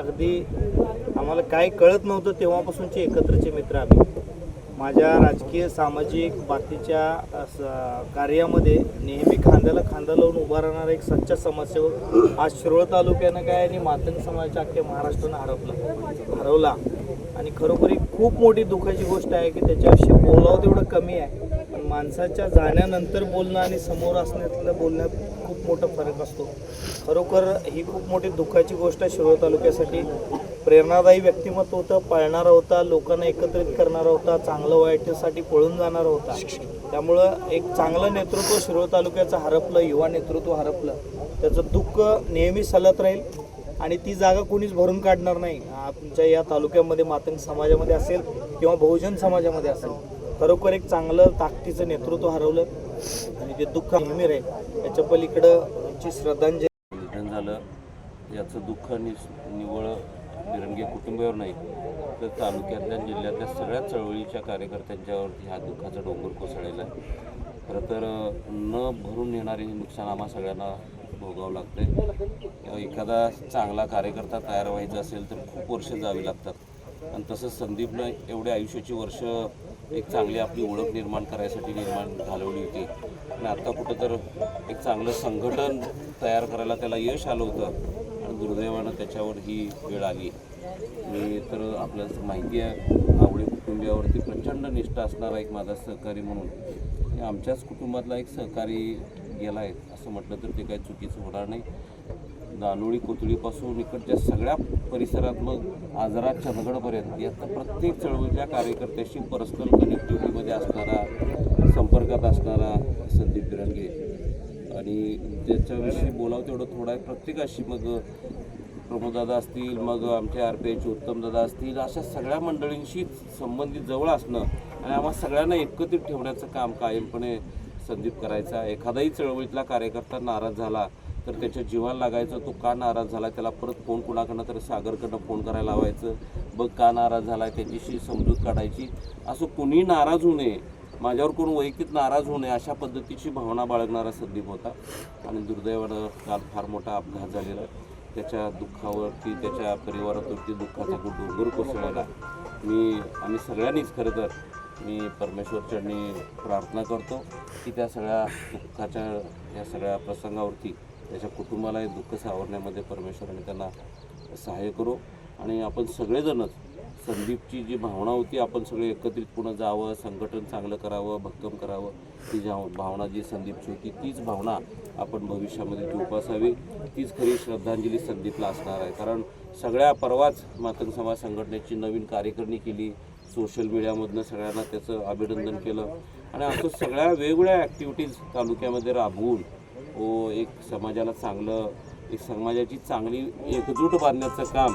अगदी आम्हाला काय कळत नव्हतं तेव्हापासूनचे एकत्रचे मित्र आम्ही. माझ्या राजकीय सामाजिक बाकीच्या स- कार्यामध्ये नेहमी खांद्याला खांदा लावून उभा राहणारा एक सच्चा समाजसेवक आज शिरोळ तालुक्यानं काय आणि मातंग समाजाच्या अख्ख्या महाराष्ट्रानं हरवला हरवला. आणि खरोखर ही खूप मोठी दुःखाची गोष्ट आहे की त्याच्याविषयी बोलावं तेवढं कमी आहे. माणसाच्या जाण्यानंतर बोलणं आणि समोर असण्यातलं बोलण्यात खूप मोठा फरक असतो. खरोखर ही खूप मोठी दुःखाची गोष्ट आहे शिरोळ तालुक्यासाठी. प्रेरणादायी व्यक्तिमत्व होतं पळणारा होता लोकांना एकत्रित करणारा होता चांगलं वाईटसाठी पळून जाणारा होता. त्यामुळं एक चांगलं नेतृत्व शिरोळ तालुक्याचं हरपलं युवा नेतृत्व हरपलं. त्याचं दुःख नेहमी सलत राहील आणि ती जागा कोणीच भरून काढणार नाही. आमच्या या तालुक्यामध्ये मातंग समाजामध्ये असेल किंवा बहुजन समाजामध्ये असेल. खरोखर एक चांगलं ताकदीचं नेतृत्व हरवलं आणि जे दुःख नेहमी आहे याच्या पलीकडं ची श्रद्धांजली. निधन झालं याचं दुःख नि निवळ निरंगे कुटुंबावर नाही तर तालुक्यातल्या जिल्ह्यातल्या सगळ्या चळवळीच्या कार्यकर्त्यांच्यावरती ह्या दुःखाचा डोंगर कोसळलेला आहे. खरं तर न भरून येणारे हे नुकसान आम्हा सगळ्यांना भोगावं लागतंय. एखादा चांगला कार्यकर्ता तयार व्हायचा असेल तर खूप वर्ष जावी लागतात. आणि तसंच संदीपनं एवढे आयुष्याची वर्ष एक चांगली आपली ओळख निर्माण करायसाठी निर्माण घालवली होती. आणि आत्ता कुठं तर एक चांगलं संघटन तयार करायला त्याला यश आलं होतं. आणि दुर्दैवानं त्याच्यावर ही वेळ आली. मी तर आपल्याच माहिती आहे आवडी कुटुंबियावरती प्रचंड निष्ठा असणारा एक माझा सहकारी म्हणून. आमच्याच कुटुंबातला एक सहकारी गेला आहे असं म्हटलं तर ते काही चुकीचं होणार नाही. दानोळी कोथळीपासून इकडच्या सगळ्या परिसरात मग आजरा चंदगडपर्यंत यात प्रत्येक चळवळीच्या कार्यकर्त्याशी पर्सनल कनेक्टिव्हिटीमध्ये असणारा संपर्कात असणारा संदीप बिरंगे. आणि त्याच्याविषयी बोलावं तेवढं थोडं आहे. प्रत्येकाशी मग प्रमोददादा असतील मग आमच्या आर पी आयचे उत्तमदादा असतील अशा सगळ्या मंडळींशी संबंधित जवळ असणं आणि आम्हा सगळ्यांना एकत्रित ठेवण्याचं काम कायमपणे संदीप करायचा. एखादाही चळवळीतला कार्यकर्ता नाराज झाला तर त्याच्या जीवाला लागायचं तो का नाराज झाला त्याला परत फोन कुणाकडनं तर सागरकडनं फोन करायला लावायचं. बघ का नाराज झाला त्याच्याशी समजूत काढायची. असं कुणी नाराज होऊ नये. माझ्यावर कोण वैयक्तिक नाराज होऊ नये अशा पद्धतीची भावना बाळगणारा संदीप होता. आणि दुर्दैवानं काल फार मोठा अपघात झालेला. त्याच्या दुःखावरती त्याच्या परिवारावरती दुःखाचा डोंगर कोसळायला मी आम्ही सगळ्यांनीच खरं तर मी परमेश्वरचरणी प्रार्थना करतो की त्या सगळ्या दुःखाच्या या सगळ्या प्रसंगावरती त्याच्या कुटुंबाला हे दुःख सावरण्यामध्ये परमेश्वराने त्यांना सहाय्य करू. आणि आपण सगळेजणच संदीपची जी भावना होती आपण सगळे एकत्रित पुन्हा जावं संघटन चांगलं करावं भक्कम करावं ती ज्या भावना जी संदीपची होती तीच भावना आपण भविष्यामध्ये जोपासावी तीच खरी श्रद्धांजली संदीपला असणार आहे. कारण सगळ्या परवाच मातंग समाज संघटनेची नवीन कार्यकारणी केली सोशल मीडियामधनं सगळ्यांना त्याचं अभिनंदन केलं. आणि असं सगळ्या वेगवेगळ्या ॲक्टिव्हिटीज तालुक्यामध्ये राबवून तो एक समाजाला चांगलं एक समाजाची चांगली एकजूट बांधण्याचं काम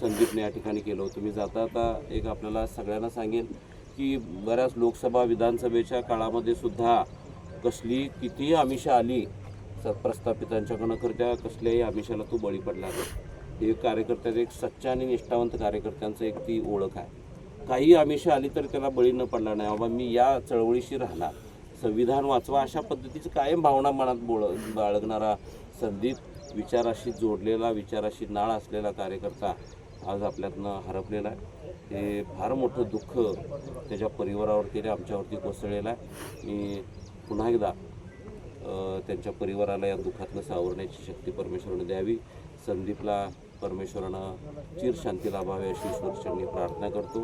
संदीपने या ठिकाणी केलं होतं. मी जाता आता एक आपल्याला सगळ्यांना सांगेन की बऱ्याच लोकसभा विधानसभेच्या काळामध्ये सुद्धा कसली कितीही आमिषा आली स- प्रस्थापितांच्याकडनं कर त्या कसल्याही आमिषाला तो बळी पडला नाही. हे कार्यकर्त्याचं एक सच्चा आणि निष्ठावंत कार्यकर्त्यांचं एक ती ओळख आहे. काही आमिषा आली तर त्याला बळी न पडला नाही. बाबा मी या चळवळीशी राहणार. संविधान वाचवा अशा पद्धतीची कायम भावना मनात बोळ बाळगणारा संदीप विचाराशी जोडलेला विचाराशी नाळ असलेला कार्यकर्ता आज आपल्यातनं हरपलेला आहे. हे फार मोठं दुःख त्याच्या परिवारावरती आणि आमच्यावरती कोसळलेलं आहे. मी पुन्हा एकदा त्यांच्या परिवाराला या दुःखातनं सावरण्याची शक्ती परमेश्वरानं द्यावी. संदीपला परमेश्वरानं चिर शांती लाभावी अशी ईश्वरचरणी प्रार्थना करतो.